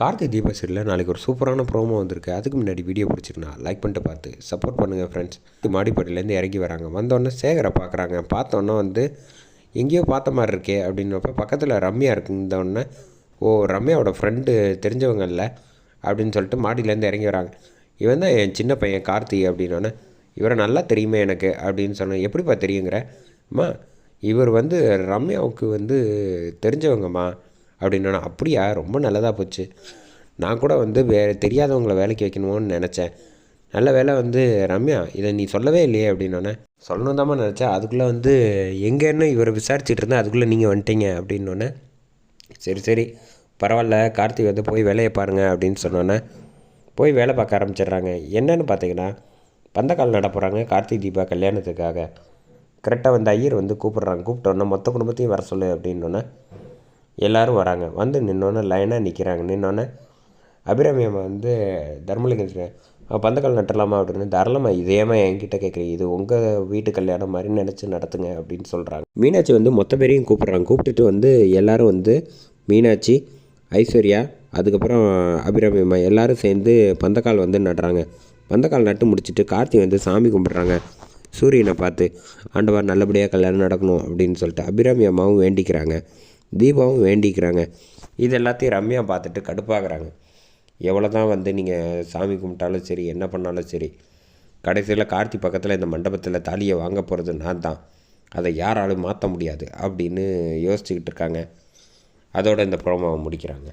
கார்த்தி தீபா நாளைக்கு ஒரு சூப்பரான ப்ரோமோ வந்திருக்கு. அதுக்கு முன்னாடி வீடியோ பிடிச்சிருந்தா லைக் பண்ணிட்டு பார்த்து சப்போர்ட் பண்ணுங்கள் ஃப்ரெண்ட்ஸ் மாடிப்பட்டிலேருந்து இறங்கி வராங்க. வந்தோடனே சேகரை பார்க்குறாங்க. பார்த்தோன்னே வந்து எங்கேயோ பார்த்த மாதிரி இருக்கே அப்படின்னப்ப பக்கத்தில் ரம்யா இருக்குந்தோடனே ஓ ரம்யாவோட ஃப்ரெண்டு தெரிஞ்சவங்க இல்லை அப்படின்னு சொல்லிட்டு மாடியிலேருந்து இறங்கி வராங்க. இவன் தான் என் சின்ன பையன் கார்த்தி அப்படின்னோடனே இவரை நல்லா தெரியுமே எனக்கு அப்படின்னு சொன்னேன் எப்படிப்பா தெரியுங்கிற? அம்மா இவர் வந்து ரம்யாவுக்கு வந்து தெரிஞ்சவங்கம்மா. அப்படின்னா அப்படியா? ரொம்ப நல்லதாக போச்சு. நான் கூட வந்து வே தெரியாதவங்கள வேலைக்கு வைக்கணுமோன்னு நினச்சேன். நல்ல வேலை வந்து ரம்யா இதை நீ சொல்லவே இல்லையே அப்படின்னோடனே சொல்லணும் தாம்மா நினச்சேன் அதுக்குள்ளே வந்து எங்கேன்னு இவரை விசாரிச்சுட்டு இருந்தேன் அதுக்குள்ளே நீங்கள் வந்துட்டீங்க அப்படின்னோடனே சரி சரி. பரவாயில்ல. கார்த்திக் வந்து போய் வேலையை பாருங்க அப்படின்னு சொன்னோன்னே போய் வேலை பார்க்க ஆரம்பிச்சிடுறாங்க. என்னென்னு பார்த்தீங்கன்னா பந்தக்கால் நட போகிறாங்க கார்த்திக் தீபா கல்யாணத்துக்காக. கரெக்டாக வந்து ஐயர் வந்து கூப்பிட்றாங்க. கூப்பிட்டோன்னே மொத்த குடும்பத்தையும் வர சொல்லு அப்படின்னோன்னே எல்லோரும் வராங்க. வந்து நின்னோன்னே லைனாக நிற்கிறாங்க நின்னோன்னே அபிராமி அம்மா வந்து தர்மலிங்கம் பந்தக்கால் நட்டலாமா? அப்படின்னு தாராளமாக இதேமா என்கிட்ட கேட்குறீங்க. இது உங்கள் வீட்டு கல்யாணம் மாதிரி நினச்சி நடத்துங்க அப்படின்னு சொல்கிறாங்க மீனாட்சி வந்து மொத்த பேரையும் கூப்பிட்றாங்க. கூப்பிட்டுட்டு வந்து எல்லோரும் வந்து மீனாட்சி ஐஸ்வர்யா அதுக்கப்புறம் அபிராமி அம்மா எல்லாரும் சேர்ந்து பந்தக்கால் வந்து நடுறாங்க. பந்தக்கால் நட்டு முடிச்சுட்டு கார்த்தி வந்து சாமி கும்பிட்றாங்க. சூரியனை பார்த்து ஆண்டவர் நல்லபடியாக கல்யாணம் நடக்கணும் அப்படின்னு சொல்லிட்டு அபிராமி அம்மாவும் வேண்டிக்கிறாங்க. தீபாவும் வேண்டிக்கிறாங்க. இது எல்லாத்தையும் ரம்யா பார்த்துட்டு கடுப்பாகிறாங்க. எவ்வளோ தான் வந்து நீங்கள் சாமி கும்பிட்டாலும் சரி என்ன பண்ணாலும் சரி கடைசியில் கார்த்தி பக்கத்தில் இந்த மண்டபத்தில் தாலியை வாங்க போகிறது நான் தான். அதை யாராலும் மாற்ற முடியாது அப்படின்னு யோசிச்சுக்கிட்டு இருக்காங்க. அதோட இந்த ப்ரோமோவை முடிக்கிறாங்க.